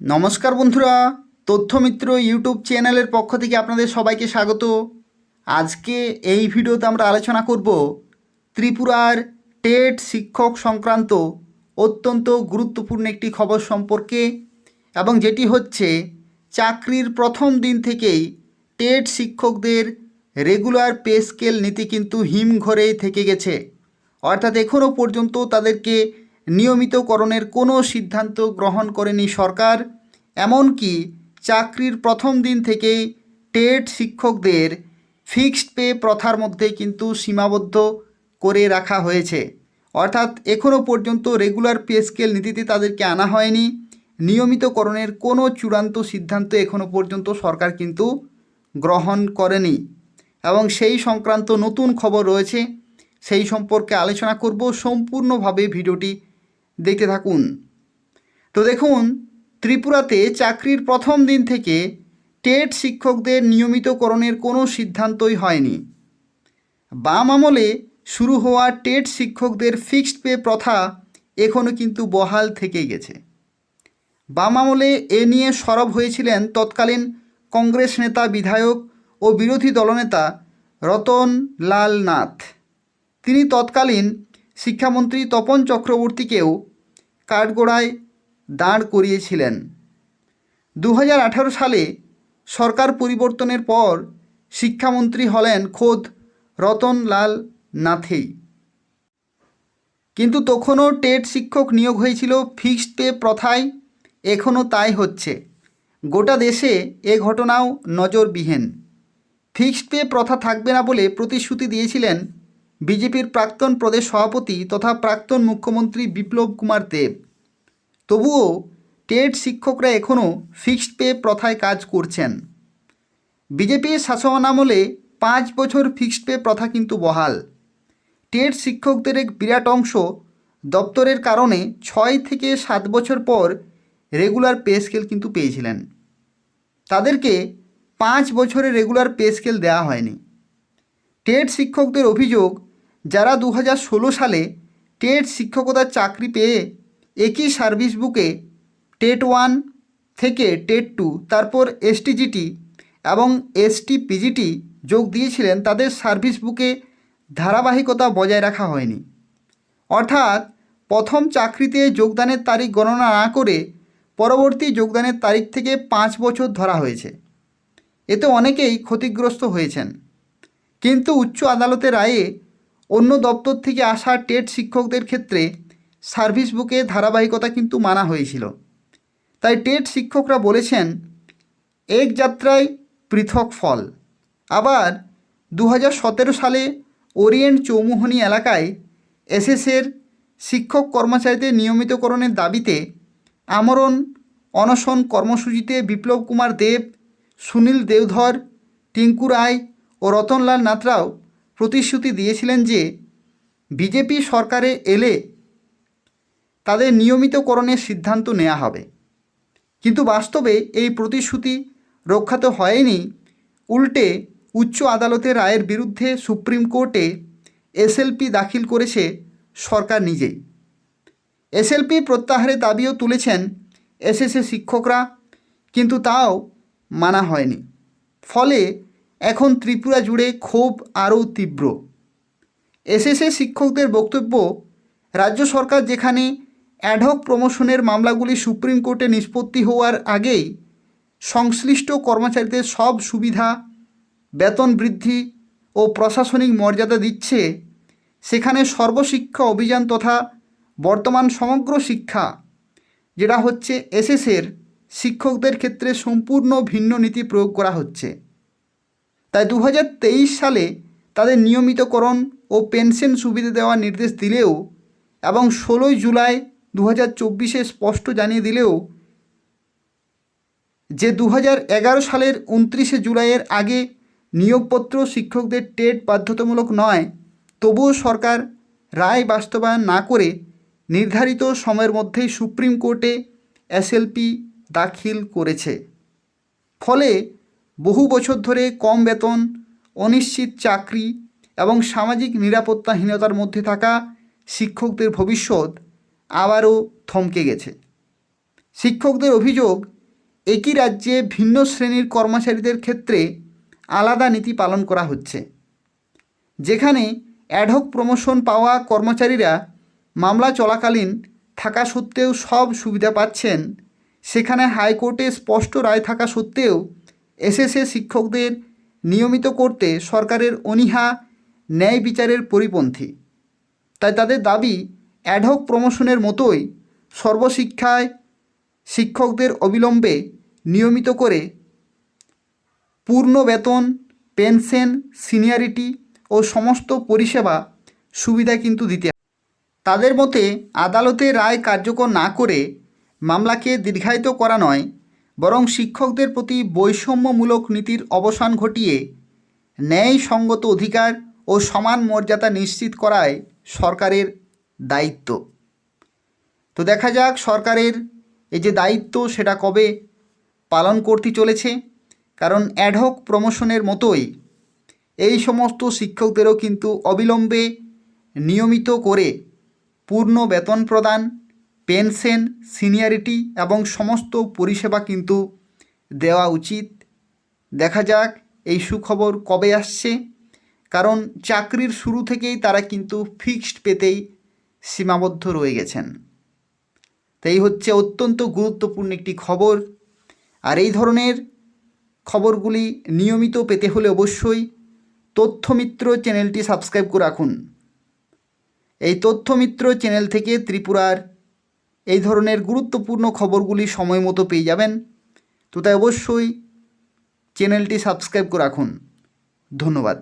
নমস্কার বন্ধুরা, তথ্যমিত্র ইউটিউব চ্যানেলের পক্ষ থেকে আপনাদের সবাইকে স্বাগত। আজকে এই ভিডিওতে আমরা আলোচনা করব ত্রিপুরার টেট শিক্ষক সংক্রান্ত অত্যন্ত গুরুত্বপূর্ণ একটি খবর সম্পর্কে এবং যেটি হচ্ছে চাকরির প্রথম দিন থেকেই টেট শিক্ষকদের রেগুলার পে স্কেল নীতি কিন্তু হিমঘরেই থেকে গেছে। অর্থাৎ এখনও পর্যন্ত তাদেরকে নিয়মিতকরণের কোনো সিদ্ধান্ত গ্রহণ করেনি সরকার, এমনকি চাকরির প্রথম দিন থেকেই টেট শিক্ষকদের ফিক্সড পে প্রথার মধ্যে কিন্তু সীমাবদ্ধ করে রাখা হয়েছে। অর্থাৎ এখনও পর্যন্ত রেগুলার পে স্কেল নীতিতে তাদেরকে আনা হয়নি। নিয়মিতকরণের কোনো চূড়ান্ত সিদ্ধান্ত এখনও পর্যন্ত সরকার কিন্তু গ্রহণ করেনি। এবং সেই সংক্রান্ত নতুন খবর রয়েছে, সেই সম্পর্কে আলোচনা করব। সম্পূর্ণভাবে ভিডিওটি দেখতে থাকুন। তো দেখুন, ত্রিপুরাতে চাকরির প্রথম দিন থেকে টেট শিক্ষকদের নিয়মিতকরণের কোনো সিদ্ধান্তই হয়নি। বাম আমলে শুরু হওয়া টেট শিক্ষকদের ফিক্সড পে প্রথা এখনও কিন্তু বহাল থেকে গেছে। বাম আমলে এ নিয়ে সরব হয়েছিলেন তৎকালীন কংগ্রেস নেতা, বিধায়ক ও বিরোধী দলনেতা রতন লাল নাথ। তিনি তৎকালীন শিক্ষামন্ত্রী তপন চক্রবর্তীকেও কাঠগোড়ায় দাঁড় করিয়েছিলেন। দু হাজার আঠারো সালে সরকার পরিবর্তনের পর শিক্ষামন্ত্রী হলেন খোদ রতনলাল নাথেই। কিন্তু তখনও টেট শিক্ষক নিয়োগ হয়েছিল ফিক্সড পে প্রথায়, এখনও তাই হচ্ছে। গোটা দেশে এ ঘটনাও নজরবিহীন। ফিক্সড পে প্রথা থাকবে না বলে প্রতিশ্রুতি দিয়েছিলেন বিজেপির প্রাক্তন প্রদেশ সভাপতি তথা প্রাক্তন মুখ্যমন্ত্রী বিপ্লব কুমার দেব। তবুও টেট শিক্ষকরা এখনও ফিক্সড পে প্রথায় কাজ করছেন। বিজেপির শাসনামলে পাঁচ বছর ফিক্সড পে প্রথা কিন্তু বহাল। টেট শিক্ষকদের এক বিরাট অংশ দপ্তরের কারণে ছয় থেকে সাত বছর পর রেগুলার পে স্কেল কিন্তু পেয়েছিলেন। তাদেরকে পাঁচ বছরে রেগুলার পে স্কেল দেওয়া হয়নি। টেট শিক্ষকদের অভিযোগ যারা দু সালে টেট শিক্ষকতার চাকরি পেয়ে একই সার্ভিস বুকে টেট ওয়ান থেকে টেট টু, তারপর এসটিজিটি এবং এসটি পিজিটি যোগ দিয়েছিলেন, তাদের সার্ভিস বুকে ধারাবাহিকতা বজায় রাখা হয়নি। অর্থাৎ প্রথম চাকরিতে যোগদানের তারিখ গণনা না করে পরবর্তী যোগদানের তারিখ থেকে পাঁচ বছর ধরা হয়েছে। এতে অনেকেই ক্ষতিগ্রস্ত হয়েছেন। কিন্তু উচ্চ আদালতের রায়ে অন্য দপ্তর থেকে আসা টেট শিক্ষকদের ক্ষেত্রে সার্ভিস বুকে ধারাবাহিকতা কিন্তু মানা হয়েছিল। তাই টেট শিক্ষকরা বলেছেন, এক যাত্রায় পৃথক ফল। আবার দু হাজার সতেরো সালে ওরিয়েন্ট চৌমুহনী এলাকায় এসএসের শিক্ষক কর্মচারীদের নিয়মিতকরণের দাবিতে আমরণ অনশন কর্মসূচিতে বিপ্লব কুমার দেব, সুনীল দেওধর টিঙ্কু রায় ও রতনলাল নাথরাও প্রতিশ্রুতি দিয়েছিলেন যে, বিজেপি সরকারে এলে তাদের নিয়মিতকরণের সিদ্ধান্ত নেওয়া হবে। কিন্তু বাস্তবে এই প্রতিশ্রুতি রক্ষা তো হয়নি। উল্টে উচ্চ আদালতের রায়ের বিরুদ্ধে সুপ্রিম কোর্টে এসএলপি দাখিল করেছে সরকার নিজেই। এসএলপি প্রত্যাহারের দাবিও তুলেছেন এসএসএ শিক্ষকরা, কিন্তু তাও মানা হয়নি। ফলে এখন ত্রিপুরা জুড়ে ক্ষোভ আরও তীব্র। এসএসএ শিক্ষকদের বক্তব্য, রাজ্য সরকার যেখানে অ্যাডহক প্রমোশনের মামলাগুলি সুপ্রিম কোর্টে নিষ্পত্তি হওয়ার আগেই সংশ্লিষ্ট কর্মচারীদের সব সুবিধা, বেতন বৃদ্ধি ও প্রশাসনিক মর্যাদা দিচ্ছে সেখানে সর্বশিক্ষা অভিযান তথা বর্তমান সমগ্র শিক্ষা, যেটা হচ্ছে এসএসের শিক্ষকদের ক্ষেত্রে সম্পূর্ণ ভিন্ন নীতি প্রয়োগ করা হচ্ছে। তাই দু হাজার তেইশ সালে তাদের নিয়মিতকরণ ও পেনশন সুবিধা দেওয়ার নির্দেশ দিলেও এবং ষোলোই জুলাই দু হাজার চব্বিশে স্পষ্ট জানিয়ে দিলেও যে দু হাজার এগারো সালের উনত্রিশে জুলাইয়ের আগে নিয়োগপত্র শিক্ষকদের টেট বাধ্যতামূলক নয়, তবুও সরকার রায় বাস্তবায়ন না করে নির্ধারিত সময়ের মধ্যেই সুপ্রিম কোর্টে এসএলপি দাখিল করেছে। ফলে বহু বছর ধরে কম বেতন, অনিশ্চিত চাকরি এবং সামাজিক নিরাপত্তাহীনতার মধ্যে থাকা শিক্ষকদের ভবিষ্যৎ আবারও থমকে গেছে। শিক্ষকদের অভিযোগ, একই রাজ্যে ভিন্ন শ্রেণির কর্মচারীদের ক্ষেত্রে আলাদা নীতি পালন করা হচ্ছে। যেখানে অ্যাডহক প্রমোশন পাওয়া কর্মচারীরা মামলা চলাকালীন থাকা সত্ত্বেও সব সুবিধা পাচ্ছেন, সেখানে হাইকোর্টে স্পষ্ট রায় থাকা সত্ত্বেও এসএসএ শিক্ষকদের নিয়মিত করতে সরকারের অনীহা ন্যায় বিচারের পরিপন্থী। তাই তাদের দাবি অ্যাডহক প্রমোশনের মতোই সর্বশিক্ষায় শিক্ষকদের অবিলম্বে নিয়মিত করে পূর্ণ বেতন, পেনশন, সিনিয়রিটি ও সমস্ত পরিষেবা সুবিধা কিন্তু দিতে তাদের মতে আদালতে রায় কার্যকর না করে মামলাকে দীর্ঘায়িত করা নয়। বরং শিক্ষকদের প্রতি বৈষম্যমূলক নীতির অবসান ঘটিয়ে ন্যায়সঙ্গত অধিকার ও সমান মর্যাদা নিশ্চিত করায় সরকারের দায়িত্ব। তো দেখা যাক সরকারের এই যে দায়িত্ব সেটা কবে পালন করতে চলেছে। কারণ অ্যাডহক প্রমোশনের মতোই এই সমস্ত শিক্ষকদেরও কিন্তু অবিলম্বে নিয়মিত করে পূর্ণ বেতন প্রদান পেনশন, সিনিয়রিটি এবং সমস্ত পরিষেবা কিন্তু দেওয়া উচিত। দেখা যাক এই সুখবর কবে আসছে। কারণ চাকরির শুরু থেকেই তারা কিন্তু ফিক্সড পেতেই সীমাবদ্ধ রয়ে গেছেন। তো এই হচ্ছে অত্যন্ত গুরুত্বপূর্ণ একটি খবর। আর এই ধরনের খবরগুলি নিয়মিত পেতে হলে অবশ্যই তথ্যমিত্র চ্যানেলটি সাবস্ক্রাইব করে রাখুন। এই তথ্যমিত্র চ্যানেল থেকে ত্রিপুরার এই ধরনের গুরুত্বপূর্ণ খবরগুলি সময় মতো পেয়ে যাবেন। তো তাই অবশ্যই চ্যানেলটি সাবস্ক্রাইব করে রাখুন। ধন্যবাদ।